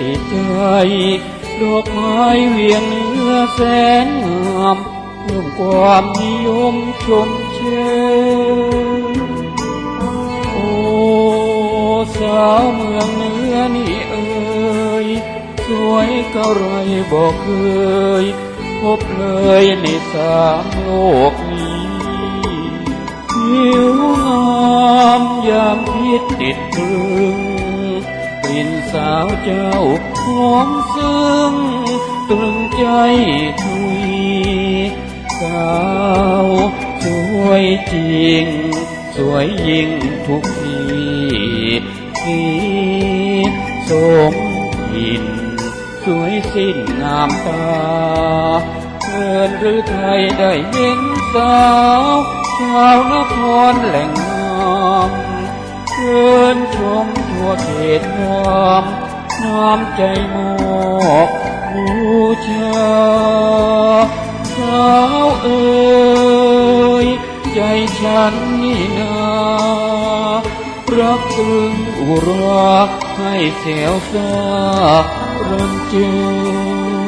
นเพลินพิติใจดอกไม้เวียงเนื้อแสนงามเพิ่มความนิยมชมเชยโอ้สาวเมืองเนื้อนี่เอ่ยสวยเก่าไรบอกเคย พบเลยในสามโลกนี้ผิวงามยามพิษติดตรึง นสาวเจ้าหอมซึ้งตรึงใจทุยสาวสวยจริง สวยยิ่งทุกทีที่สมกิน สวยสิ้นงามตาเกินหรือไทยได้เห็นสาวชาวนครแหล่งงามเชิญชม ทั่วเขตงามน้ำใจมอบบูชาสาวเอ๋ยใจฉันนี่นารักตรึงอุราให้แสวซารันเจอ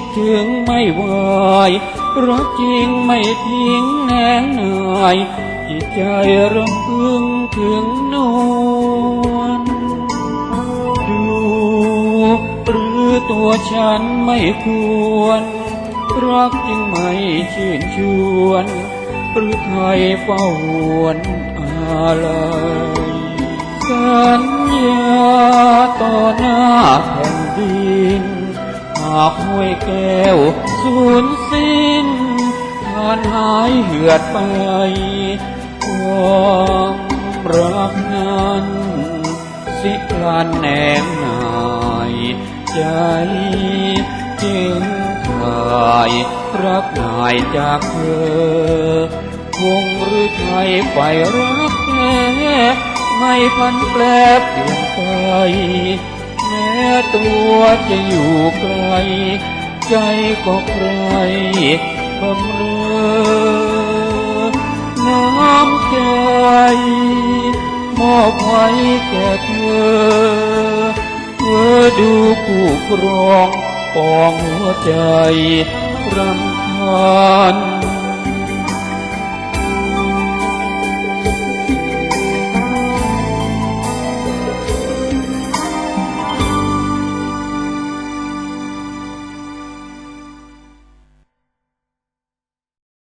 ดถึงไม่ไหวรักจริงไม่ทิ้งแน่หน่ายจิตใจรำพึงถึงนวลดูหรือตัวฉันไม่ควร รักจึงไม่ชื่นชวน หรือใครเฝ้าหวนอะไรสัญญาต่อหน้าแผ่นดินากห้วยแก้วสูญสิ้นทานหายเหือดไปความรักนั้น สิพลันแหนมนายใจจึงขายรักนายจากเธอคงหรือไทยไฟรักแท้ไม่พันแปรเปลี่ยนไป แม้ตัวจะอยู่ไกล ใจก็ใครบำเรอน้ำใจมอบไว้แก่เธอ เธอดูผู้ครองปองหัวใจรำคาญ